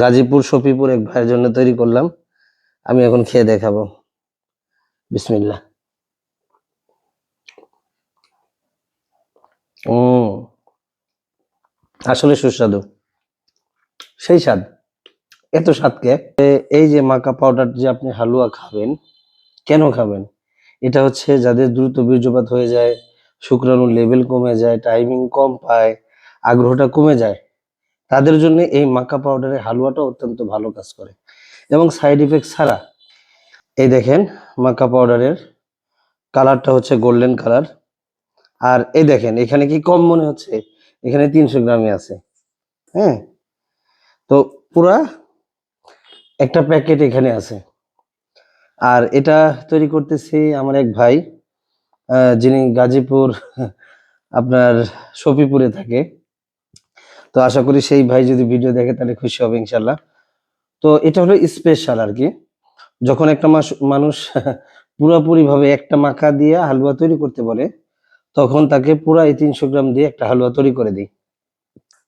গাজীপুর শফিপুর এক ভাইয়ের জন্য তৈরি করলাম। আমি এখন খেয়ে দেখাবো। বিসমিল্লাহ। উম, আসলে সুস্বাদু। সেই স্বাদ। এত স্বাদকে এই যে মাকা পাউডার যে আপনি হালুয়া খাবেন, কেন খাবেন? এটা হচ্ছে যাদের দ্রুত বীর্যপাত হয়ে যায়, শুক্রাণুর লেভেল কমে যায় টাইমিং কম পায়, আগ্রহটা কমে যায়। তাদের জন্য এই মাকা পাউডারের হালুয়াটা অত্যন্ত ভালো কাজ করে। এবং সাইড ইফেক্ট ছাড়া, এই দেখেন মাকা পাউডারের কালারটা হচ্ছে গোল্ডেন কালার আর এই দেখেন, এখানে কি কম মনে হচ্ছে? এখানে তিনশো গ্রামই আছে। হ্যাঁ? তো পুরা একটা প্যাকেট এখানে আছে। আর এটা তৈরি করতেছি আমার এক ভাই যিনি গাজীপুর, আপনার সফিপুরে থাকে। তো আশা করি সেই ভাই যদি ভিডিও দেখে তাহলে খুশি হবে ইনশাল্লাহ তো এটা হলো স্পেশাল আর কি। যখন একটা মাস- মানুষ পুরোপুরি ভাবে একটা মাখা দিয়ে হালুয়া তৈরি করতে বলে তখন তাকে পুরা এই তিনশো গ্রাম দিয়ে একটা হালুয়া তৈরি করে দিই।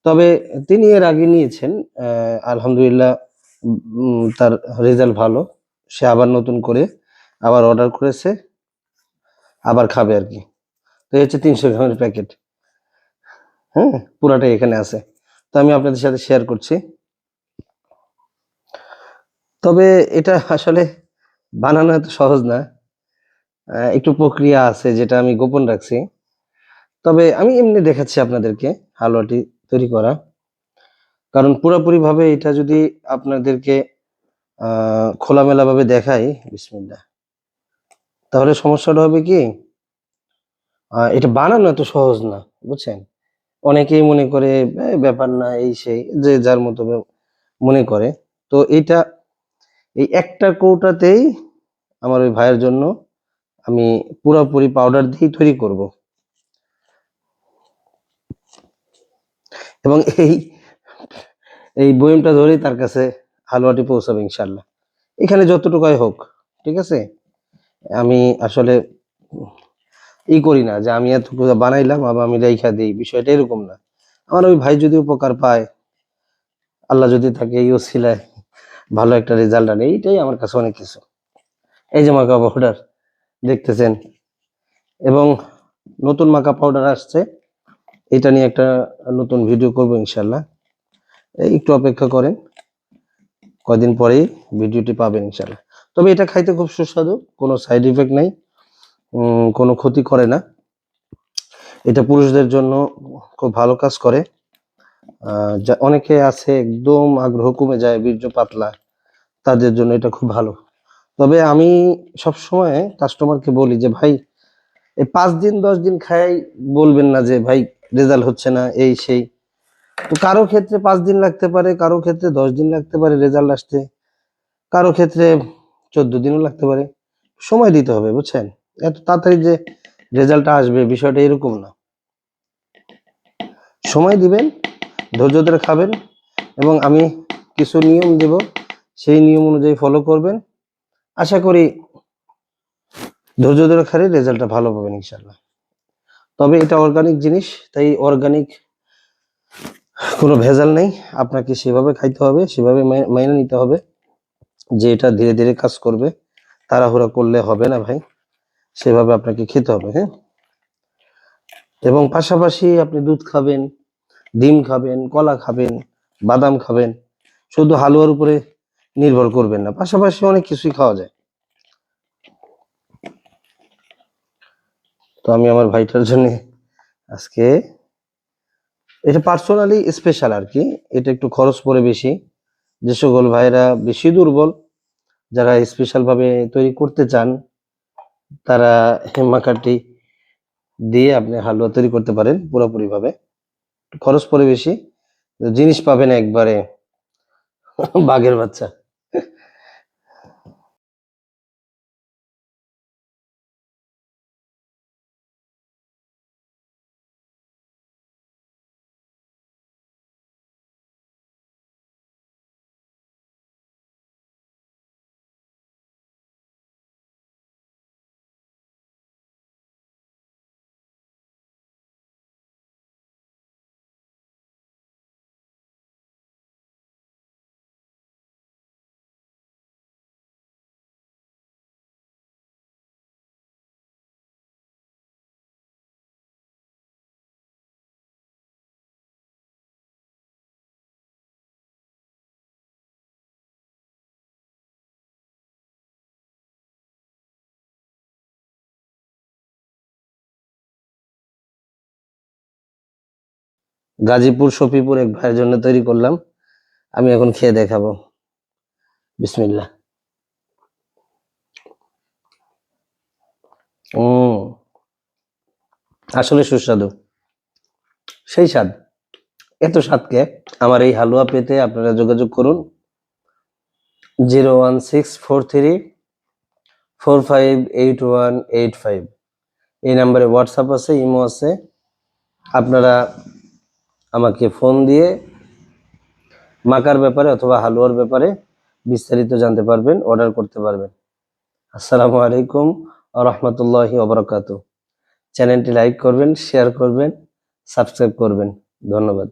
তবে তিনি এর আগে নিয়েছেন আলহামদুলিল্লাহ তার রেজাল্ট ভালো। সে আবার নতুন করে আবার অর্ডার করেছে, আবার খাবে আর কি। তো হচ্ছে তিনশো গ্রামের প্যাকেট হ্যাঁ পুরাটাই এখানে আছে। তো আমি আপনাদের সাথে শেয়ার করছি। তবে এটা আসলে বানানো এত সহজ না। একটু প্রক্রিয়া আছে যেটা আমি গোপন রাখছি। তবে আমি এমনি দেখাচ্ছি আপনাদেরকে হালুয়াটি তৈরি করা। কারণ পুরোপুরি ভাবে এটা যদি আপনাদেরকে, আহ খোলামেলা ভাবে দেখাই, বিসমিল্লাহ, তাহলে সমস্যাটা হবে কি? এটা বানানো এত সহজ না, বুঝছেন? অনেকেই মনে করে ব্যাপার না, এই সেই, যে যার মতো মনে করে। তো এটা, এই একটা কৌটাতেই আমার ওই ভাইয়ের জন্য আমি পুরোপুরি পাউডার দিয়ে তৈরি করব। এবং এই এই বয়মটা ধরেই তার কাছে হালুয়াটি পৌঁছাবে ইনশাল্লাহ এখানে যতটুকুই হোক, ঠিক আছে? আমি আসলে ই করি না যে আমি এত বানাইলাম, আবার আমি রেখা দিই। বিষয়টা এরকম না। আমার ওই ভাই যদি উপকার পায়, আল্লাহ যদি তাকে এই ওসিলায় ভালো একটা রেজাল্ট আনে, এইটাই আমার কাছে অনেক কিছু। এই যে মাকা পাউডার দেখতেছেন, এবং নতুন মাকা পাউডার আসছে, এটা নিয়ে একটা নতুন ভিডিও করব ইনশাল্লাহ একটু অপেক্ষা করেন, কয়দিন পরেই ভিডিওটি পাবেন ইনশাল্লাহ তবে এটা খাইতে খুব সুস্বাদু, কোনো সাইড ইফেক্ট নাই। কোনো ক্ষতি করে না। এটা পুরুষদের জন্য খুব ভালো কাজ করে। অনেকে আছে একদম আগ্রহ কমে যায়, বীর্য পাতলা, তাদের জন্য এটা খুব ভালো। তবে আমি সব সময় কাস্টমারকে বলি যে, ভাই, এই পাঁচ দিন, দশ দিন খাই, বলবেন না যে, ভাই রেজাল্ট হচ্ছে না, এই, সেই। তো কারও ক্ষেত্রে পাঁচ দিন লাগতে পারে, কারও ক্ষেত্রে দশ দিন লাগতে পারে রেজাল্ট আসতে, কারও ক্ষেত্রে চোদ্দ দিনও লাগতে পারে। সময় দিতে হবে, বুঝছেন? এত তাড়াতাড়ি যে রেজাল্টটা আসবে, বিষয়টা এরকম না। সময় দিবেন, ধৈর্য ধরে খাবেন এবং আমি কিছু নিয়ম দেব, সেই নিয়ম অনুযায়ী ফলো করবেন। আশা করি ধৈর্য ধরে খালে রেজাল্টটা ভালো পাবেন ইনশাল্লাহ তবে এটা অর্গানিক জিনিস, তাই অর্গানিক কোনো ভেজাল নেই। আপনাকে সেভাবে খাইতে হবে, সেভাবে মাই- মাইনে নিতে হবে যে এটা ধীরে ধীরে কাজ করবে। তাড়াহুড়া করলে হবে না ভাই। সেভাবে আপনাকে খেতে হবে হ্যাঁ? এবং পাশাপাশি আপনি দুধ খাবেন, ডিম খাবেন, কলা খাবেন, বাদাম খাবেন, শুধু হালুয়ার উপরে নির্ভর করবেন না, পাশাপাশি অনেক কিছুই খাওয়া যায়। তো আমি আমার ভাইটার জন্য আজকে এটা পার্সোনালি স্পেশাল আর কি, এটা একটু খরচ পড়ে বেশি। যে সকল ভাইরা বেশি দুর্বল, যারা স্পেশাল ভাবে তৈরি করতে চান তারা হেমাকাটি দিয়ে আপনি হালুয়া তৈরি করতে পারেন পুরোপুরি ভাবে খরচ পড়ে বেশি জিনিস পাবেন একবারে বাঘের বাচ্চা। গাজীপুর, সফিপুর এক ভাইয়ের জন্য তৈরি করলাম। আমি এখন খেয়ে দেখাবো। বিসমিল্লাহ। উম, আসলে সুস্বাদু। সেই স্বাদ। এত স্বাদকে আমার এই হালুয়া পেতে আপনারা যোগাযোগ করুন। Zero one six four three four five eight one eight five. এই নাম্বারে হোয়াটসঅ্যাপ আছে, ইমো আছে। আপনারা আমাকে ফোন দিয়ে মাকার ব্যাপারে অথবা হালুয়ার ব্যাপারে বিস্তারিত জানতে পারবেন অর্ডার করতে পারবেন। আসসালামু আলাইকুম রহমতুল্লাহি অবরকাত চ্যানেলটি লাইক করবেন শেয়ার করবেন সাবস্ক্রাইব করবেন। ধন্যবাদ।